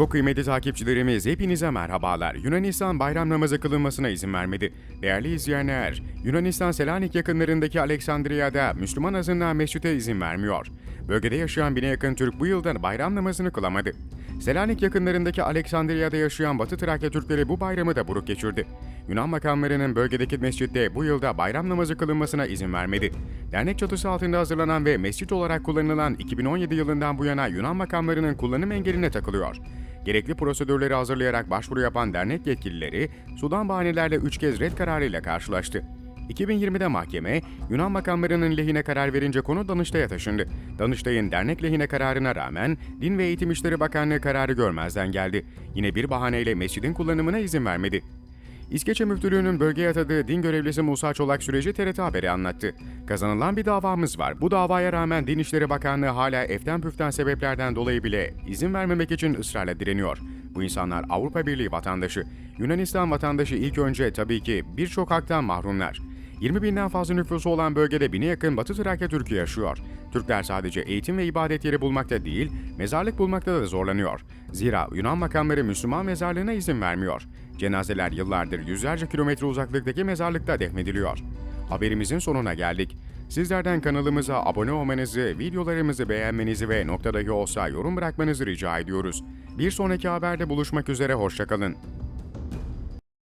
Çok kıymetli takipçilerimiz hepinize merhabalar. Yunanistan bayram namazı kılınmasına izin vermedi. Değerli izleyenler, Yunanistan Selanik yakınlarındaki Aleksandriya'da Müslüman azınlığa mescite izin vermiyor. Bölgede yaşayan bine yakın Türk bu yılda bayram namazını kılamadı. Selanik yakınlarındaki Aleksandriya'da yaşayan Batı Trakya Türkleri bu bayramı da buruk geçirdi. Yunan makamlarının bölgedeki mescitte bu yılda bayram namazı kılınmasına izin vermedi. Dernek çatısı altında hazırlanan ve mescit olarak kullanılan 2017 yılından bu yana Yunan makamlarının kullanım engeline takılıyor. Gerekli prosedürleri hazırlayarak başvuru yapan dernek yetkilileri sudan bahanelerle 3 kez red kararıyla karşılaştı. 2020'de mahkeme, Yunan makamlarının lehine karar verince konu Danıştay'a taşındı. Danıştay'ın dernek lehine kararına rağmen Din ve Eğitim İşleri Bakanlığı kararı görmezden geldi. Yine bir bahaneyle mescidin kullanımına izin vermedi. İskeçe Müftülüğü'nün bölgeye atadığı din görevlisi Musa Çolak süreci TRT Haber'i anlattı. Kazanılan bir davamız var. Bu davaya rağmen Din İşleri Bakanlığı hala eften püften sebeplerden dolayı bile izin vermemek için ısrarla direniyor. Bu insanlar Avrupa Birliği vatandaşı. Yunanistan vatandaşı ilk önce tabii ki birçok haktan mahrumlar. 20 binden fazla nüfusu olan bölgede bine yakın Batı Trakya Türk'ü yaşıyor. Türkler sadece eğitim ve ibadet yeri bulmakta değil, mezarlık bulmakta da zorlanıyor. Zira Yunan makamları Müslüman mezarlığına izin vermiyor. Cenazeler yıllardır yüzlerce kilometre uzaklıktaki mezarlıkta defnediliyor. Haberimizin sonuna geldik. Sizlerden kanalımıza abone olmanızı, videolarımızı beğenmenizi ve noktadaki olsa yorum bırakmanızı rica ediyoruz. Bir sonraki haberde buluşmak üzere, hoşçakalın.